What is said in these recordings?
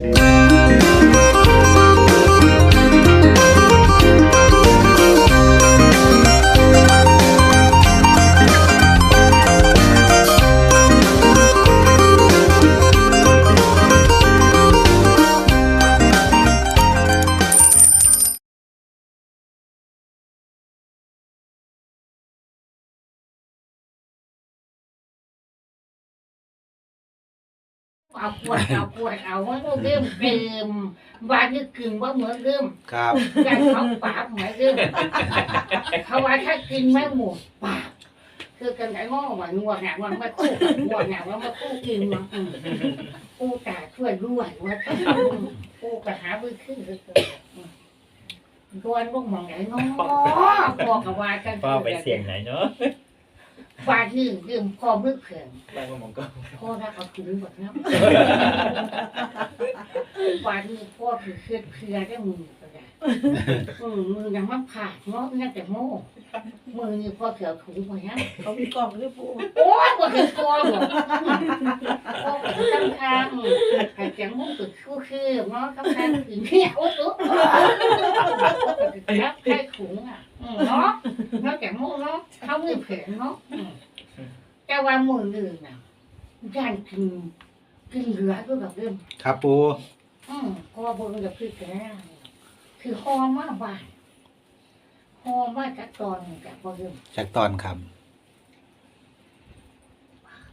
Música เอาปวดเอาปวดเอาว่าเริ่มเติมวันนี้กินว่าเหมือนเริ่มครับอยากเขาปากเหมือนเริ่มเขาว่าถ้ากินไม่หมดปากคือกันไอ้ง้อว่านัวหนักมันไม่คู่นัวหนักมันไม่คู่กินมันอืมกูตาช่วยด้วยว่ากูกระหาบื้อขึ้นเลยดวนลูกมองไหนง้อพอกับว่ากันพ่อไปเสียงไหนเนาะ ฟาดยืมยืมพอมือเขื่อนไปมองก็พ่อรักเอาคืนหมดแล้ววันนี้พ่อคือเครียดเคลียร์ได้มือก็ได้อืมมือยังมันขาดเนาะน่าจะโม่มือนี่พ่อเขียวถุงมาฮะเขามีกล่องด้วยปูโอ้ยพ่อเห็นตัวหรอกพ่อเป็นตั้งทางหายใจมุ้งตึกคู่คือเนาะข้างทางถึงเนี่ยโอ้ตุ๊รับใช้ถุงอะอืมเนาะนอกจากมุ้งเนาะเขามือเผ็นเนาะอืมแต่ ว่ามืออื่นน่ะย่านกินกินเหลือด้วยกับเรื่องครับปูอืมพอเบิ่งกับพี่แกคือหอมมากบานหอมมากจากตอนกับพอเรื่องจากตอนครับ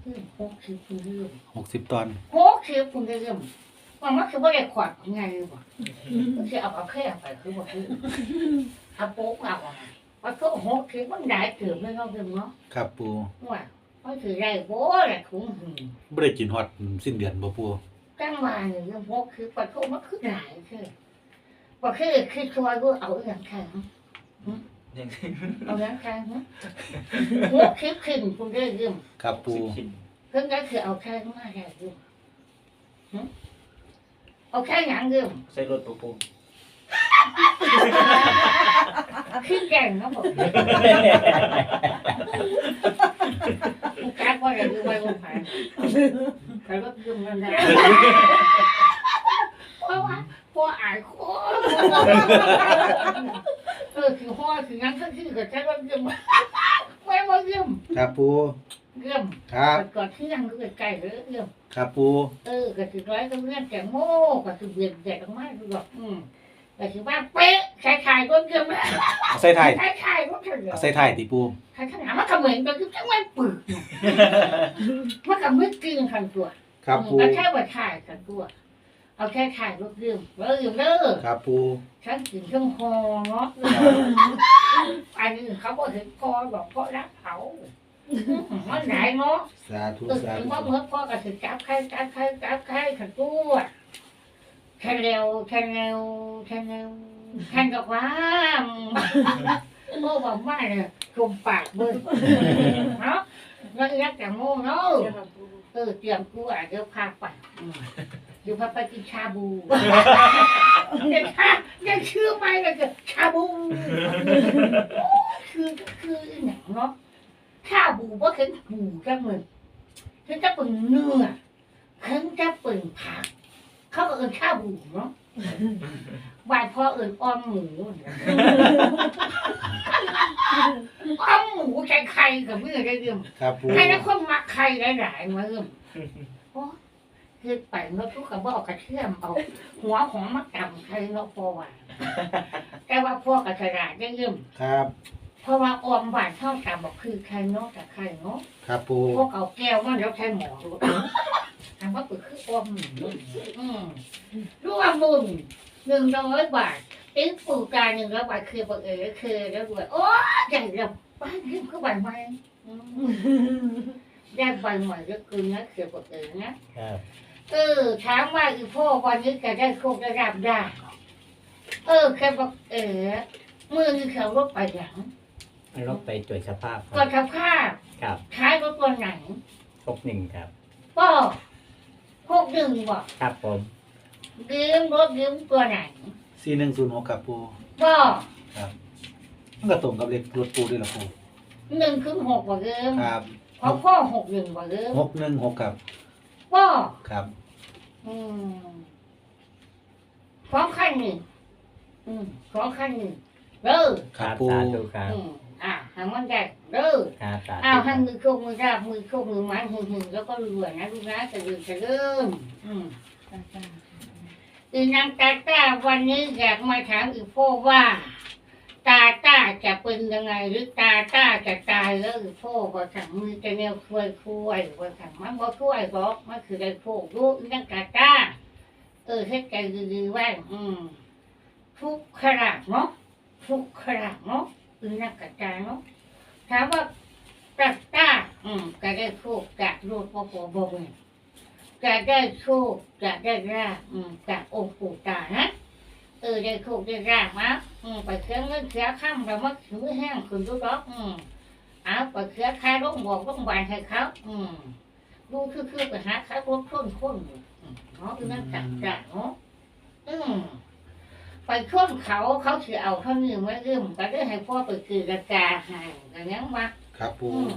เรื่องหกสิบเรื่องหกสิบตอนหกสิบเรื่องว่ามันคือว่าได้ขวดไงบ่มันคือเอาเอาแค่ไปคือว่าคือเอาโป๊กเอาอะว่าก็หกสิบมันได้เกือบไม่เท่าเดิมเนาะครับปูว่า มันคือได้โบ้แหละคุ้มหืมไม่ได้กินฮอดสิ้นเดือนบ่ปูจังหวะเนี่ยเรื่องหกคือปะทุมันคือหลายคือว่าคือคือช่วยก็เอาอย่างแข็งยังเอาแล้วใครฮะหัวคลิปขึ้นคุณได้ยืมครับปูชินเพิ่งก็คือเอาแค่มาได้ยืมหึเอาแค่หยังยืมใส่รถปูปูขึ้นแก่งนะผมกู กล้าว่าอย่ายืมไปกูผ่านใครก็ยืมกันได้เพราะว่าเพราะอายคนเออคือห้อคืองั้นก็คือกับแค่ว่ายืมไม่ว่ายืมครับปูยืมครับก่อนที่ยังก็ใกล้ๆเลยยืมครับปูเออก็คือร้อยก็เรื่องแกงโม่ก็คือเบียดแดดออกมาคือแบบอืม ก็คือว่าเป๊ะชายชายก็เกี่ยวไม่เอาใส่ไทยชายชายก็เฉลี่ยเอาใส่ไทยติปูชายขนาดมันก็เหมือนกันคือจังไม่ปึกมันก็ไม่กินขันตัวครับปูก็แค่ว่าชายขันตัว เอาแค่ชายก็เรื่องแล้วอยู่เด้อครับปูฉันกินเครื่องคอเนาะอันนี้เขาบอกถึงคอบอกเพราะรักเขามันไหนเนาะสาธุตึกสาถึงธุว่าเมื่อพ่อก็ถึงจับใครจับใครจับใครขันตัว แค่เร็วแค่เร็วแค่เร็วแค่กับว่าโม่บอกไม่เลยกลมปากเบิ้ลเนาะแล้วยักแต่โม่เนาะเออเตรียมกูอะเดี๋ยวพาไปเดี๋ยวพาไปกินชาบูเดี๋ยวชาเชื่อไปเลยจะชาบูคือคือหนังเนาะข้าบูว่าขึ้นบูจังเลยขึ้นจะเป็นเนื้อขึ้นจะเป็นผัก เขาก็เอินข้าวบูเนาะบายพ่อเอินอ้อมหมูอ้อมหมูใส่ไข่กับเมื่อได้เรื่องครับปูให้นักคนมักไข่หลายๆมาเรื่องโอ้คือไปเนาะทุกข์กับว่าเอากระเทียมเอา หัวของมะกำไข่เนาะพอว่าแต่ว่าพ่อกระฉลาดได้เรื่องครับ เพราะว่าออมหวานเท่ากับบอกคือใครเนาะกับใครเนาะครับปูพวกเอาแก้วมาแล้วใช้หมอดู ถามว่าปิดคือออมหนึ่งอืมรวมบุญหนึ่งร้อยบาทติ๊กปูกาหนึ่งร้อยบาทคือบอกเออคือแล้วด้วโอ้ยใหญ่แล้วบ้านยืมก็ใบใหม่อืมได้ใบใหม่ก็คือนะคือบอกเออนะครับเออถามว่าอีพ่อวันนี้จะได้โชคได้รับได้เออแค่บอกเออมือนี่เขารถไปหลังรถไปตรวจสภาพคตัรัวบสภาพครับท้ายรถตัวไหนพกหนึ่งครับก็พ วกหนึ่งบอกครับผมยืมรถยืมตัวไหนสี่หนึ่งศูนย์หกครับปูก็ครับมันก็ตรงกับเลขรถปูด้วยละปูหนึ่งคือหกบอกยืมครับเพราะพ่อหกหนึ่งบอกยืมหกหนึ่งหกครับก็ครับอืมสองขั้นหนึ่งอืมสองขั้นหนึ่งเด้อครับปูสาธุครับอืมอะให้มันได้ เด้อครับสาธุอ้าวคให้รับมือโชคมือราบมือโชคมือไม้หึงหึงแล้วก็รวยนะลูกนะจะดื่มจะเริ่มอืมอีนางตาตาวันนี้อยากมาถามอีกพ่อว่า ตาตาจะเป็นยังไงหรือตาตาจะตายแล้วอีกพ่อว่าสั่งมือจะแนวช่วยช่วยว่าสั่งมันบ่ช่วยบอกมันคือได้โชคลูกอีนางตาตาเออเฮ็ดใจดีๆไว้อืมทุกขระเนาะทุกขระเนาะอีนางตาตาเนาะ ถามว่าตักตาอืมก็ได้โชคจากลูกพ่อปู่บงก็ได้โชคจะได้ราบอืมจากองค์ปู่ตานะเออได้โชคได้ราบมาอืมไปเครื่องเงินเครื่องข้ามเรามาถือแห้งคุณทุกดอกอืมเอาไปเครื่องคายร่องบอกร่องบานให้เขาอืมดูคือคือไปหาเขารถชนคนอยู่เนาะคือนั่นตักตาเนาะอืม ไปชนเขาเขาถือเอาเท่านี้ไม่เริ่มก็ได้ให้พ่อไปกือกระจาใหายกันยังมาครับปูอืม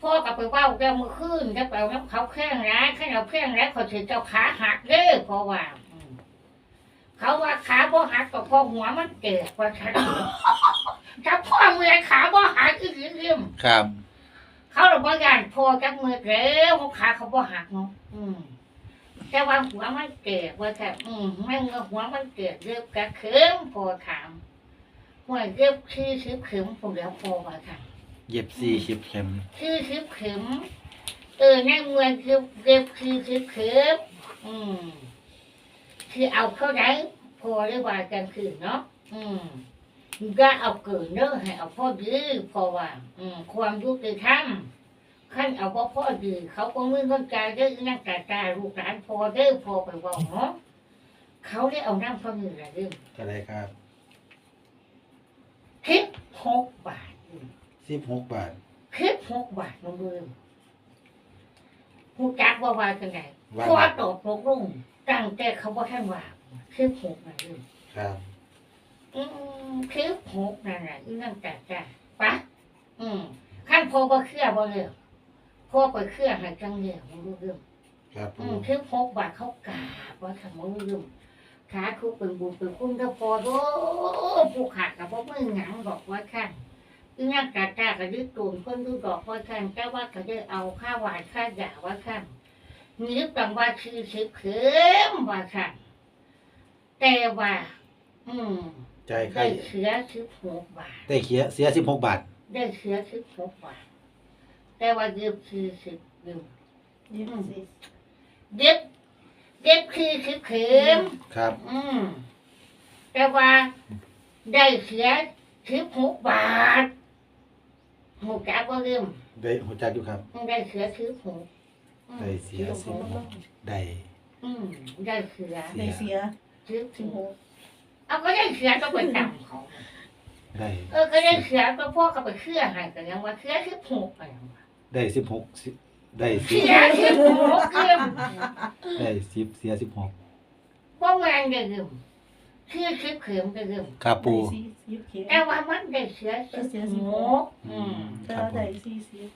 พ่อกับไปเว่าแกมือขึ้นจะไปเอาน้ำเขาแข้งร้ายข้าเราแข้งร้ายเขาถือเจ้าขาหักเด้อเพราะว่าอืมเขาว่าขาบ่หักก็พอหัวมันเกิดว่าฉันถ้าพ่อเมื่อยขาบ่หักอีกเรื่อง ครับ เขาเราบ่ยานพอจักมือแล้วเพราะขาเขาบ่หักเนาะอืม แต่ว่าหัวมันเกิดว่าแต่อืมไม่เมื่อหัวมันเกิดเรียบกระเขิมพอถามหัวเรียบชื่อชื่อเขิมผมแล้วพอว่าค่ะเย็บสี่ชิบเข็มคือคือเข็มเออในเมืองคือเรียบคือคือเข็มอืม คือเอาเข้าไหนพอได้ว่ากันคือเนาะอืมก็เอาเกินเนอะให้เอาพ่อดื้อเพอว่า อืม ความยุติธรรม ขั้นเอาพ่อพ่อดื้อเขาก็มือต้นใจได้อนั่งตาตาลูกหลานพอได้อพอไปเว่าเนาะเขาได้เอานั่งฟังอยู่อะไรเรื่องอะไรครับคลิปหกบาทสิบหกบาทคลิปหกบาทน้องเมืองผู้จักว่าว่าจังไงว่าพอตกลงลุ่งตั้งแต่เขาว่าท่านว่าคลิปหกนั่นเองครับอืมคลิปหกนั่นแหละอีนั่งแต่จ้าปะอืมขั้นพอบ่เครื่อบ่เรื่อง พอไปเครื่อให้จังเรื่องมันรู้เรื่องครับอืปูมคลิปหกบาทเขากราบว่าทำมันรู้เรื่องขาคุเป็นบุญเป็นคุณก็พอโอ้ผู้ขาดกับพวกมึงหนังบอกว่าข้างอีนั่งกาจ้าก็ยึดตูนเพิ่นดูดอกว่าข้างแต่ว่าก็ได้เอาค่าหวานค่าหยาว่าข้างนึกตังว่าชื่อชื่อเข็มว่าข้างแต่ว่า อืม ใจายใครได้เชื้อสิบหกบาท ได้เขียเสียสิบหกบาท ได้เชื้อสิบหกบาท แต่ว่าเย็บคือสิบเย็บยี่สิบเย็บเย็บคือสิบเข็มครับ อืมแต่ว่าได้เชื้อสิบหกบาทหกจ้าก็เริ่มได้หัวจักอยู่ครับ ได้เสือถือหูได้เสียสิบหกได้อืมได้เสือเสีในยเสียถือถึหูงหกเอาก็ได้เสือก็ไปจำเขาได้เออก็ได้เสือก็พ่อก็ไปเชื่อให้กันยังว่าเสือถือหูไปยังว่า ได้สิบหกสิได้สิเสือถือหูเกิมได้สิบเสียสิบหกพ่อแมงได้เกิมเชื่อถือเข็มได้เกิมครับปูสี่สิบเข็มแต่ว่ามันได้เสือถือหูอืมเจ้าได้สี่สิบ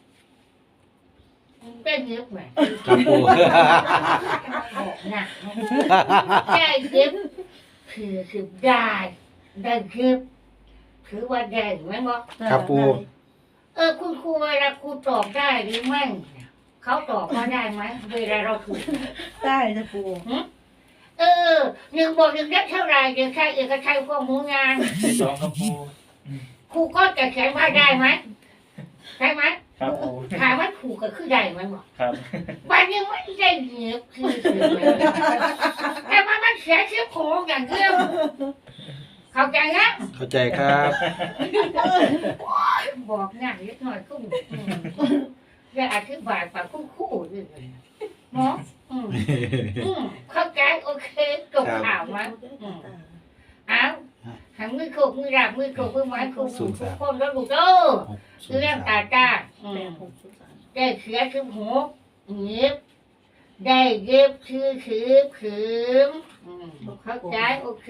ได้เยอะไหมครับปูบอกหนักได้เย็บคือคือได้ได้เย็บถือว่าได้ไหมบอกครับปู เออคุณครูเวลาครูตอบได้หรือไม่เนี่ยเขาตอบมาได้ไหมเวลาเราถูก ได้จะปูเออหนึ่งบวกหนึ่งได้เท่าไหร่เดี๋ยวใครเอกชัยพวกหมูงานสองครับปูครูก็จะเขียนว่าได้ไหมใช่ไหมครับปูถามว่าถูกก็คือได้ไหมบอกครับวันนี้ไม่ได้เหนียบคือเสียเลยแต่ว่ามันเสียชื่อโคงอย่างเดียว เข้าใจนะเข้าใจครับบอกง่ายนิดหน่อยก็อืมอย่าอธิบายปากคู่คู่ๆเลยเนาะอืมอืมเข้าใจโอเคจบข่าวมั้ยอ้าวหันมือโขกมือดาบมือโขกมือไม้โขกมือทุกคนแล้วลูกเด้อหกศูนเรื่องย์ตาสามจ้าอืแปมดหกศูนย์สามได้เสียคือหัวเงียบ ได้เย็บคือคือคืออืมเข้าใจโอเค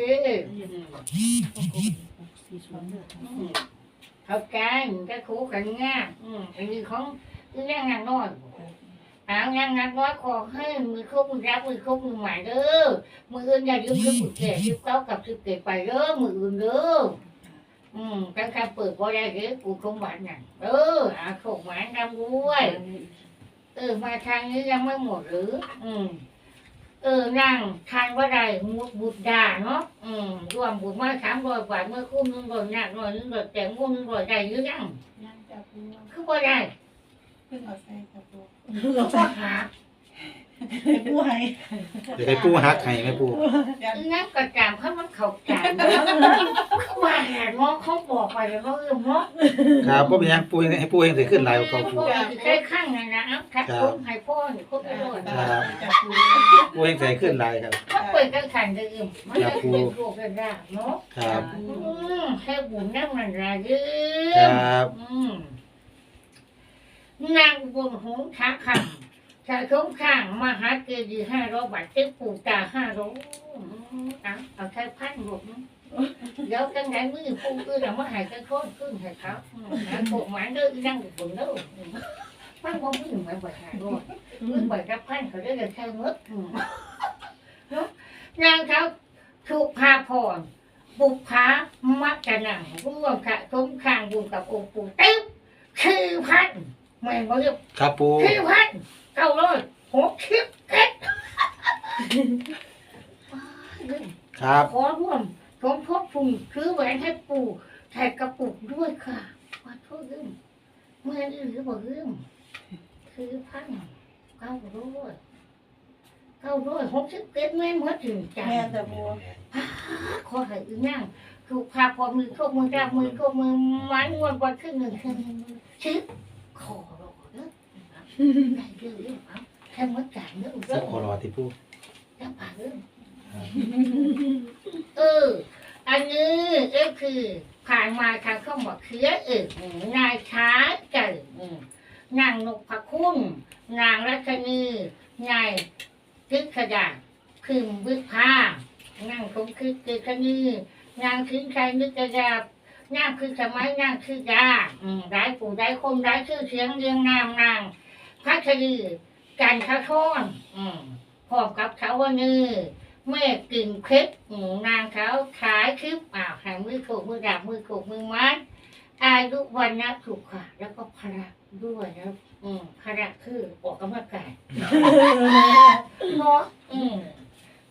เข้าใจก็คู่กันง่ายอันนี้ของเรื่องงานน้อยเอางั้นงั้นว่าขอให้มือครบมือรับมือครบมือใหม่เด้อมืออื่นอย่าลืมสิบแก่สิบเก้ากับสิบเจ็ดไปเด้อมืออื่นเด้ออืมการเปิดบ่ได้เด้อกูคงหวานน่ะเอออาโขกหวานดำด้วย เออ มาทางนี้ยังไม่หมดหรือ อืม เออ นั่งทานว่าไรมุดบุตรดาเนาะ อืมรวมบุตรมาสามร้อยกว่าเมื่อคุ้มหนึ่งร้อยหนักร้อยหนึ่งร้อยแต่งมุมหนึ่งร้อยได้หรือยังยังจะปูคือว่าได้เพิ่งเอาใส่จะปูก็หา ให้ปูให้เดี๋ยวให้ปูฮักให้ไหมปูยังอีนั่นกระจามเขามันเข่าจามเนาะคือว่าแหงอเขาบอกไปแล้วก็เออเนาะครับบ่เป็นหยังปูให้ปูเองสิขึ้นหลายกว่าเก่าปูพ่อคือแค่ข้างนั่นนะเอ้าคัดคุ้มให้พ่อนี่คุ้มไปด้วยจะปูปูเองใส่ขึ้นหลายครับเขาเปิดกันขันเดิมมันจะเป็นโรคเป็นร่างเนาะครับอืมแค่บุญนั่งมันระยืคมรับอืมนางบนหงท้าคำ ชายสงข้างมหาเกดีห้าร้อยบาทเจ้าปู่ตาห้าร้อยอะเอาแค่พันหกนะเดี๋ยวกันไหนมือปู่คือเรามาหายกันโค่นขึ้นให้เขาอืมหาโขกหมายเด้อนั่งบุญเด้ออืมพันบ่มือหมายบ่หาด้วยมือบ่กับพันเขาได้กันแค่เมื่ออืมเนาะนางเขาถูกพาพรบุพภามักจะหนังร่วมค่ะสมข้างบุญกับองค์ปู่ตึ๊บคือพันแม่งบอกว่าครับปูคือพัน เก้าร้อยหกสิบเอ็ดครับขอร่วมสมทบทุนซื้อแหวนให้ปู่ใส่กระปุกด้วยค่ะขอโทษลืมเมื่อนี้หรือบอกลืมคือพันเก้าร้อยเก้าร้อยหกสิบเอ็ดแม่นเมื่อถึงใจแม่แต่ปูขอให้อึงนั่งถูกพาพอมือเข้ามือจับมือเข้ามือไม้งวนบอลขึ้นหนึ่งขึ้นหนึ่งชิบขอรอเนอะ ได้เรื่องเรื่องเอาแค่มือจ่ายเนอะสัเรื่อกงขอรอที่ปูแล้วผ่านเรื่องเออ อันนี้ก็คือผ่านมาทางเข้าหมดเคือเออนายช้าเกิดนางนกพะคุ้มนางรัชนีนายทึกขดาพึมบึกผ้านั่งคงคือเกิดคณีนางคือใครนึกจะยานั่งคือสมัยนั่งคือยาอืมได้ปู่ได้คนได้ชื่อเสียงเรียงนามนาง พัชรีกันทะทอนอืมพร้อมกับเขาว่านี่เมื่อกึ่งคลิปอืมนางเขาขายคลิปอ้าวหางมือโขกมือดาบมือโขกมือมัดอายุวันนะถูกค่ะ แล้วก็พระด้วยนะอืมพระคือออกกำลังกายเนาะอืม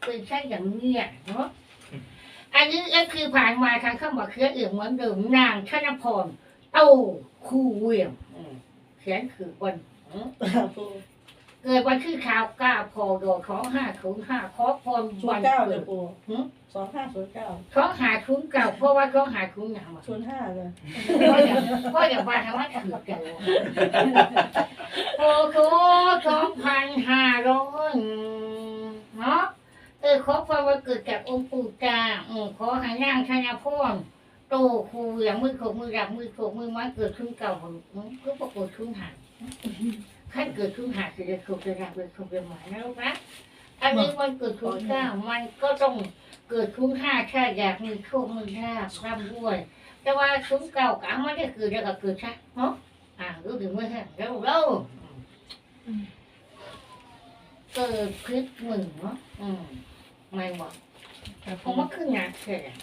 เป็นใช่อย่างเนี้ยเนาะอันนี้ก็คือผ่านมาทางเข้ามาเครือเอื่อมเหมือนเดิมนางธนพรเต้าคู่เวียมอืมเขียนคือวัน อืมปูเกิดวันที่ข่าวเก้าพอโดดของห้าศูนย์ห้าขอพรศูวันนย์เก้าเกิจะดปูสองห้าศูนย์เก้าเขาหาทุนเก่าเพราะว่าเขาหาทุนหนังศูนย์ห้าเลยเพราะอย่างเพราะอย่างว่าทำว่าถือเก่าโอ้โหสองพันห้าร้อยเนาะเออขอความว่าเกิดจากองค์ปู่ตาเออขอให้นางธนาพร โตครูอย่างมือโขกมือดับมือโขกมือไม้เกิดขึ้นเก่าของมึงก็ปรากฏขึ้นหาขั้นเกิดขึ้นหาจะได้โขกจะดับเลยโขกจะหมายนะลูกนะอันนี้มันเกิดขึ้นเก้ามันก็ต้องเกิดขึ้นห้าแค่อยากมีโชคมือหน้าร่ำด้วย แต่ว่าคุ้นเก่าก็ไม่ได้เกิดแล้วก็เกิดชักเนาะอ่ารู้ถึงเมื่อไหร่แล้วเราเกิดคลิปหนึ่งเนาะอืมไม่บอกเพราะว่าขึ้นงานเสร็จอะ